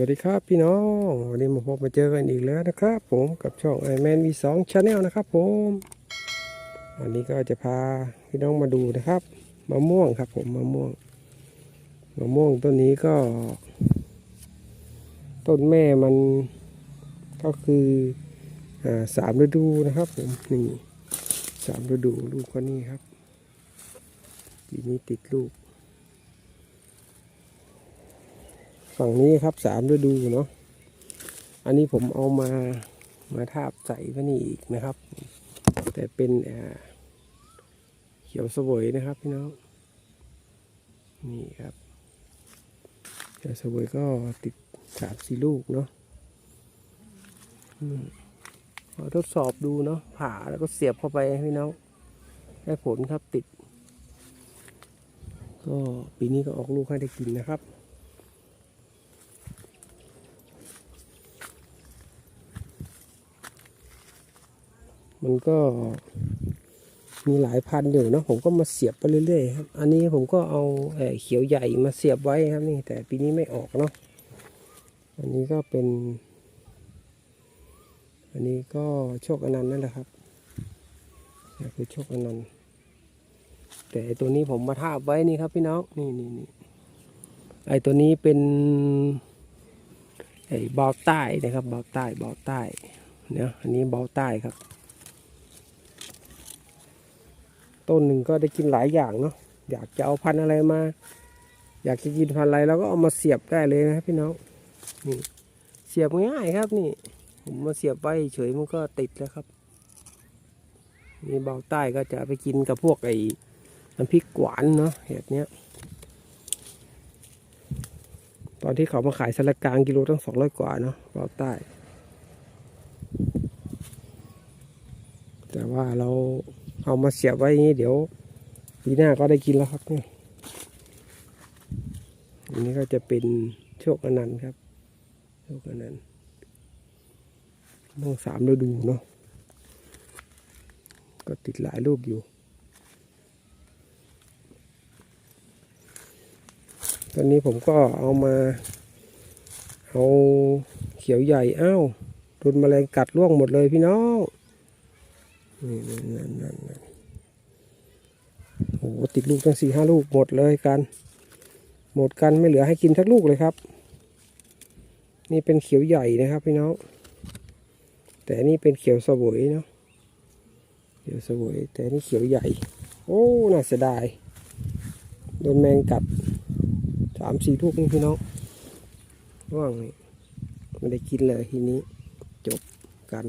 วัสดีครับพี่น้อง วันนี้มาพบมาเจอกันอีกแล้วนะครับ ผมกับช่องไอแมนวีสองชาแนลนะครับผมวันนี้ก็จะพาพี่น้องมาดูนะครับมะม่วงครับ ผมมะม่วงมะม่วงต้นนี้ก็ ต้นแม่มันก็คืออ่าสามฤดูนะครับผมนี่สามฤดูลูกก็นี่ครับปีนี้ติดลูก ฝั่งนี้ครับสามฤดูเนาะอันนี้ผมเอามามาทาบใส่ไว้นี่อีกนะครับ แต่เป็นเขียวสวยนะครับพี่น้องนี่ครับเขียวสวยก็ติดสามสี่ลูกเนาะเอาทดสอบดูเนาะผ่าแล้วก็เสียบเข้าไปพี่น้องได้ผลครับติด ก็ปีนี้ก็ออกลูกให้ได้กินนะครับ มันก็มีหลายพันอยู่นะผมก็มาเสียบไปเรื่อยๆครับอันนี้ผมก็เอาเขียวใหญ่มาเสียบไว้ครับนี่แต่ปีนี้ไม่ออกเนาะอันนี้ก็เป็น อันนี้ก็โชคอนันต์นั่นแหละครับนี่คือโชคอนันต์แต่ตัวนี้ผมมาทาบไว้นี่ครับพี่น้องนี่นี่นี่ไอ้ตัวนี้เป็นไอ้เบาใต้นะครับเบาใต้เบาใต้เนี่ยอันนี้เบาใต้ครับ ต้นหนึ่งก็ได้กินหลายอย่างเนาะอยากจะเอาพันธุ์อะไรมา อยากจะกินพันธุ์อะไรเราก็เอามาเสียบได้เลยนะครับพี่น้องนี่เสียบง่ายครับนี่ ผมมาเสียบไว้เฉยมันก็ติดแล้วครับนี่เบาใต้ก็จะไปกินกับพวกไอ้น้ำพริกหวานเนาะเห็ดเนี้ยตอนที่เขามาขายสลัดกลางกิโลตั้งสองร้อยกว่าเนาะเบาใต้ แต่ว่าเรา เอามาเสียบไว้อย่างนี้เดี๋ยวปีหน้าก็ได้กินแล้วครับนี่อันนี้ก็จะเป็นโชคอนันต์ครับ โชคอนันต์ต้องสามฤดูเนาะก็ติดหลายลูกอยู่ ตอนนี้ผมก็เอามา เอาเขียวใหญ่ อ้าวโดนแมลงกัดร่วงหมดเลยพี่น้อง นี่นั่นนั่นนั่นโอ้ติดลูกตั้งสี่ห้าลูกหมดเลยกัน หมดกันไม่เหลือให้กินสักลูกเลยครับ นี่เป็นเขียวใหญ่นะครับพี่น้อง แต่นี่เป็นเขียวสวยเนาะ เขียวสวยแต่นี่เขียวใหญ่ โอ้ น่าเสียดาย โดนแมงกัดสามสี่ลูกนี่พี่น้องว่างนี่ไม่ได้กินเลยทีนี้จบกัน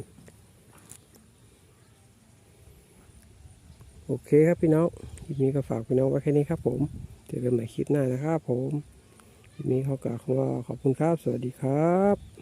โอเคครับพี่น้องคลิปนี้ก็ฝากพี่น้องไว้แค่นี้ครับผมเจอกันใหม่คลิปหน้านะครับผมคลิปนี้เขากล่าวคำว่าขอบคุณครับ สวัสดีครับ